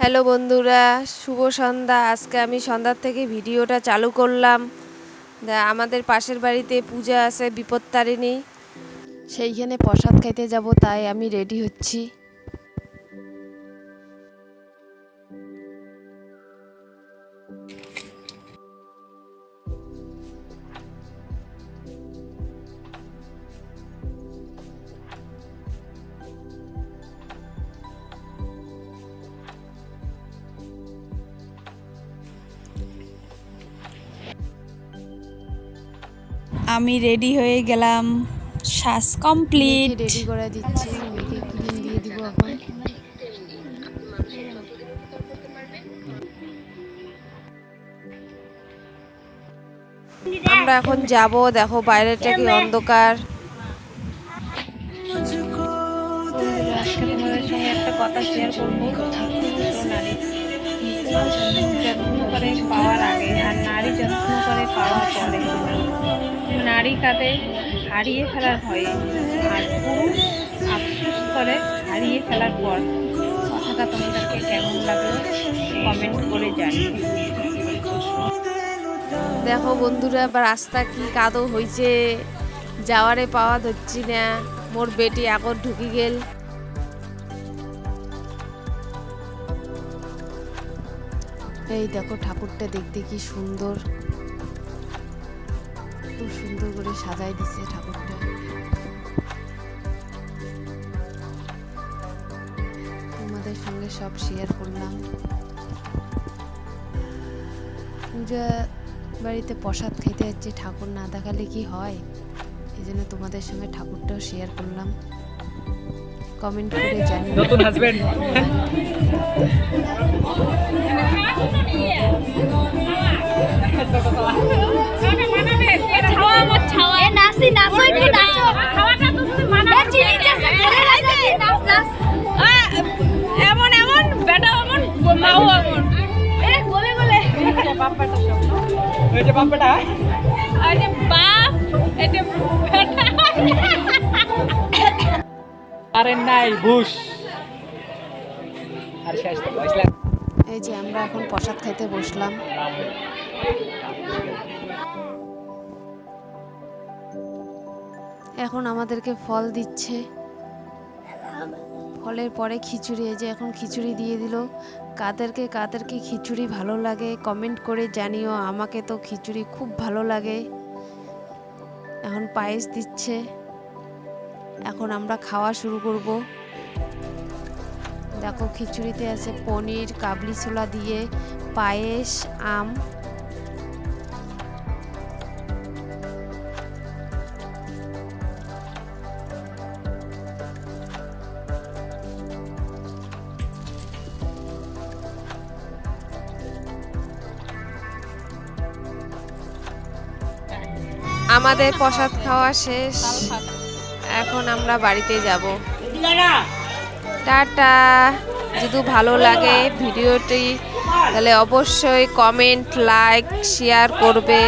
Hello বন্ধুরা, শুভ সন্ধ্যা। আজকে আমি সন্ধ্যার থেকে ভিডিওটা চালু করলাম। আমাদের পাশের বাড়িতে পূজা আছে বিপত্তারিণী। সেইখানে প্রসাদ খাইতে যাব, তাই আমি রেডি হচ্ছি। আমি রেডি হয়ে গেলাম। শ্বাস কমপ্লিট রেডি করে দিচ্ছি। মেয়েকে ক্রিম দিয়ে দিব এখন। আমরা এখন যাব দেখো বাইরেটা কি অন্ধকার। আজকে তোমাদের সঙ্গে একটা কথা শেয়ার করব। নারী যত্ন করে পাওয়ার আগে যত্ন করে পাওয়ার পরে নারী কাঁদে হারিয়ে ফেলার ভয়ে আর পুরুষ আফসোস করে হারিয়ে ফেলার পর কথাটা তোমাদেরকে কেমন লাগল কমেন্ট করে জানিও। দেখো বন্ধুরা বা রাস্তা কি কাদো হয়েছে যাওয়ারে পাওয়া ধরছি না। মোর বেটি এখন ঢুকি গেল। এই দেখো ঠাকুরটা দেখতে কি সুন্দর। খুব সুন্দর করে সাজাই দিছে ঠাকুরটা। তোমাদের সঙ্গে সব শেয়ার করলাম। পূজা বাড়িতে প্রসাদ খেতে যাচ্ছে, ঠাকুর না দেখালে কি হয়? এই জন্য তোমাদের সঙ্গে ঠাকুরটাও শেয়ার করলাম। কমেন্ট করে জানিও। নতুন হাজবেন্ড মানা এমন এমন বেটা এমন মাও এমন এ গোলে গোলে ওই যে বাপ্পাটা আরে বাপ এটা বেটা। এই যে আমরা এখন প্রসাদ খাইতে বসলাম। এখন আমাদেরকে ফল দিচ্ছে। ফলের পরে খিচুড়ি, এই যে এখন খিচুড়ি দিয়ে দিল। কাদেরকে কাদেরকে খিচুড়ি ভালো লাগে কমেন্ট করে জানিও। আমাকে তো খিচুড়ি খুব ভালো লাগে। এখন পায়েস দিচ্ছে। এখন আমরা খাওয়া শুরু করব। দেখো, খিচুড়িতে আছে পনির, কাবলি ছোলা দিয়ে পায়েস, আম। আমাদের প্রসাদ খাওয়া শেষ। এখন আমরা বাড়িতে যাব। টাটা। যদি ভালো লাগে ভিডিওটি তাহলে অবশ্যই কমেন্ট লাইক শেয়ার করবে।